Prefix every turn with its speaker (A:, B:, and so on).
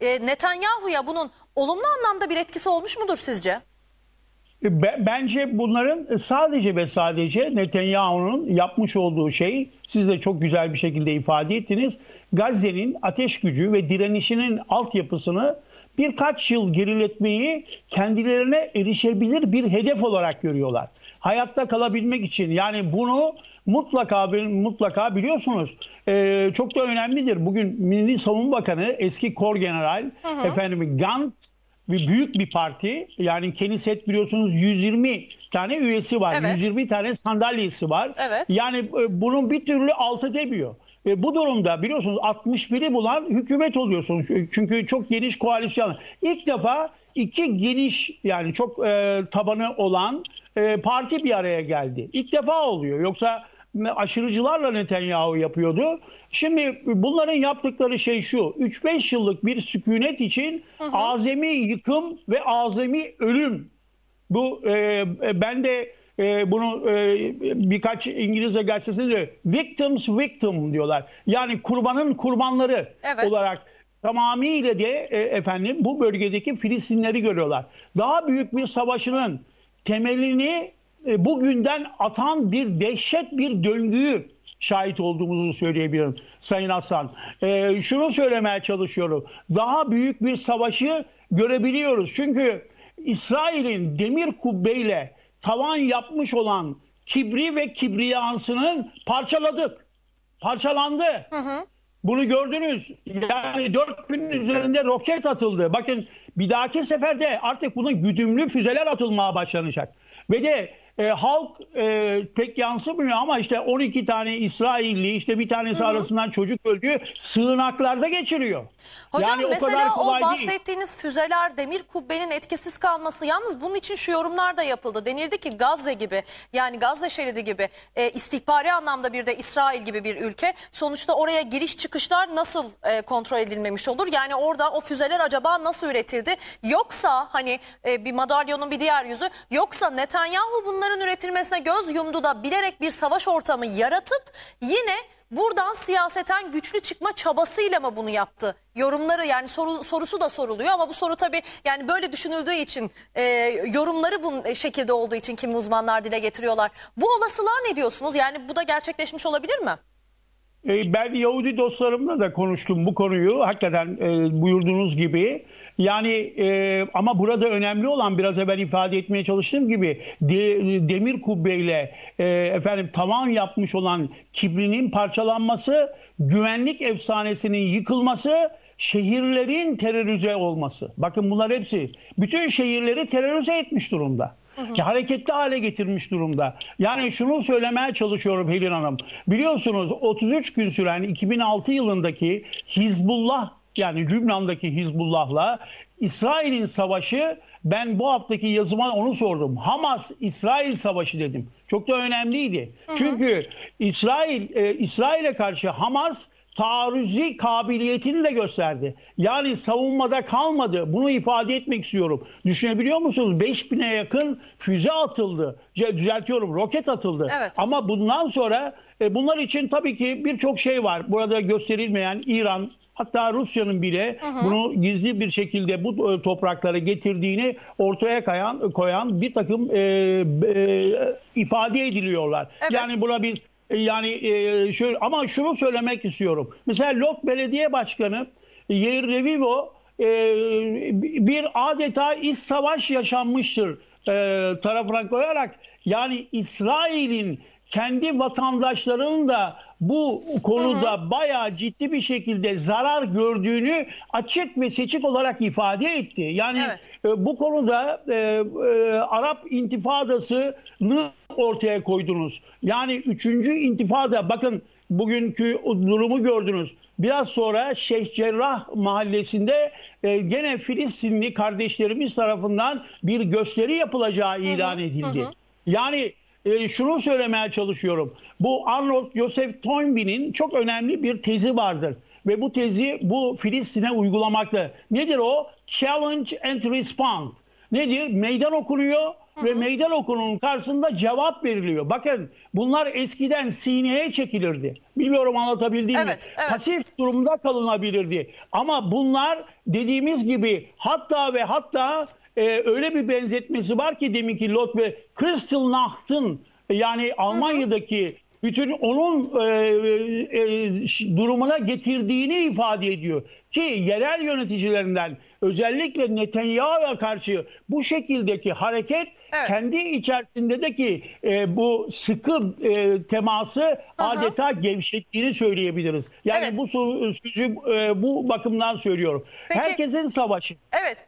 A: E, Netanyahu'ya bunun olumlu anlamda bir etkisi olmuş mudur sizce?
B: Be- Bence bunların sadece ve sadece Netanyahu'nun yapmış olduğu şey, siz de çok güzel bir şekilde ifade ettiniz. Gazze'nin ateş gücü ve direnişinin altyapısını birkaç yıl geriletmeyi kendilerine erişebilir bir hedef olarak görüyorlar. Hayatta kalabilmek için yani bunu mutlaka mutlaka biliyorsunuz e, çok da önemlidir. Bugün Milli Savunma Bakanı eski Kor General efendim Gantz bir büyük bir parti. Yani Knesset biliyorsunuz 120 tane üyesi var.
A: Evet.
B: 120 tane sandalyesi var.
A: Evet.
B: Yani e, bunun bir türlü altı demiyor. E, bu durumda biliyorsunuz 61'i bulan hükümet oluyorsunuz. Çünkü çok geniş koalisyon. İlk defa iki geniş yani çok e, tabanı olan e, parti bir araya geldi. İlk defa oluyor. Yoksa aşırıcılarla Netanyahu yapıyordu. Şimdi bunların yaptıkları şey şu. 3-5 yıllık bir sükunet için azami yıkım ve azami ölüm. Bu e, ben de e, bunu e, birkaç İngilizce gazetesinde diyor. Victims victim diyorlar. Yani kurbanın kurbanları
A: Evet.
B: olarak tamamıyla de e, efendim bu bölgedeki Filistinleri görüyorlar. Daha büyük bir savaşının temelini e, bugünden atan bir dehşet bir döngüyü şahit olduğumuzu söyleyebilirim Sayın Hasan. E, şunu söylemeye çalışıyorum. Daha büyük bir savaşı görebiliyoruz. Çünkü İsrail'in demir kubbeyle tavan yapmış olan kibri ve kibriyansının parçaladık. Parçalandı. Bunu gördünüz. Yani 4000 üzerinde roket atıldı. Bakın bir dahaki seferde artık bunun güdümlü füzeler atılmaya başlanacak. Ve de e, halk e, pek yansımıyor ama işte 12 tane İsrailli işte bir tanesi arasından çocuk öldü sığınaklarda geçiriyor.
A: Hocam
B: yani
A: mesela o,
B: kolay değil.
A: bahsettiğiniz füzeler demir kubbenin etkisiz kalması yalnız bunun için şu yorumlar da yapıldı. Denildi ki Gazze gibi yani Gazze şeridi gibi e, istihbari anlamda bir de İsrail gibi bir ülke sonuçta oraya giriş çıkışlar nasıl e, kontrol edilmemiş olur? Yani orada o füzeler acaba nasıl üretildi? Yoksa hani e, bir madalyonun bir diğer yüzü yoksa Netanyahu bunların üretilmesine göz yumdu da bilerek bir savaş ortamı yaratıp yine buradan siyaseten güçlü çıkma çabasıyla mı bunu yaptı? Yorumları yani soru, sorusu da soruluyor ama bu soru tabii yani böyle düşünüldüğü için e, yorumları bu şekilde olduğu için kimi uzmanlar dile getiriyorlar. Bu olasılığa ne diyorsunuz? Yani bu da gerçekleşmiş olabilir mi?
B: E, Ben Yahudi dostlarımla da konuştum bu konuyu. Hakikaten e, buyurduğunuz gibi. Yani e, ama burada önemli olan biraz evvel ifade etmeye çalıştığım gibi de- demir kubbeyle e, efendim tavan yapmış olan kibrinin parçalanması, güvenlik efsanesinin yıkılması, şehirlerin terörize olması. Bakın bunlar hepsi bütün şehirleri terörize etmiş durumda. Ki hareketli hale getirmiş durumda. Yani şunu söylemeye çalışıyorum Helin Hanım. Biliyorsunuz 33 gün süren 2006 yılındaki Hizbullah yani Lübnan'daki Hizbullah'la İsrail'in savaşı ben bu haftaki yazıma onu sordum. Hamas-İsrail savaşı dedim. Çok da önemliydi. Çünkü İsrail e, İsrail'e karşı Hamas taarruzi kabiliyetini de gösterdi. Yani savunmada kalmadı. Bunu ifade etmek istiyorum. Düşünebiliyor musunuz? 5000'e yakın füze atıldı. Düzeltiyorum roket atıldı.
A: Evet.
B: Ama bundan sonra e, bunlar için tabii ki birçok şey var. Burada gösterilmeyen İran hatta Rusya'nın bile bunu gizli bir şekilde bu e, topraklara getirdiğini ortaya koyan, koyan bir takım e, e, ifade ediliyorlar.
A: Evet.
B: Yani buna biz e, yani e, şöyle ama şunu söylemek istiyorum. Mesela Lok Belediye Başkanı Yair Revivo e, bir adeta iç savaş yaşanmıştır e, tarafına koyarak yani İsrail'in kendi vatandaşlarının da bu konuda bayağı ciddi bir şekilde zarar gördüğünü açık ve seçik olarak ifade etti. Yani
A: Evet.
B: e, bu konuda e, e, Arap intifadasını ortaya koydunuz. Yani 3. intifada bakın bugünkü durumu gördünüz. Biraz sonra Şeyh Cerrah mahallesinde e, gene Filistinli kardeşlerimiz tarafından bir gösteri yapılacağı ilan edildi. Yani e, şunu söylemeye çalışıyorum. Bu Arnold Joseph Toynbee'nin çok önemli bir tezi vardır. Ve bu tezi bu Filistin'e uygulamakta. Nedir o? Challenge and Respond. Nedir? Meydan okunuyor ve meydan okunun karşısında cevap veriliyor. Bakın bunlar eskiden sineye çekilirdi. Bilmiyorum anlatabildiğim mi?
A: Evet, evet.
B: Pasif durumda kalınabilirdi. Ama bunlar dediğimiz gibi hatta ve hatta e, öyle bir benzetmesi var ki deminki Lot ve Kristallnacht'ın yani Almanya'daki bütün onun e, e, ş- durumuna getirdiğini ifade ediyor. Ki yerel yöneticilerinden özellikle Netanyahu'ya karşı bu şekildeki hareket
A: Evet.
B: kendi içerisindeki e, bu sıkı e, teması adeta gevşettiğini söyleyebiliriz. Yani
A: Evet.
B: bu sözü e, bu bakımdan söylüyorum.
A: Peki-
B: Herkesin savaşı.
A: Evet.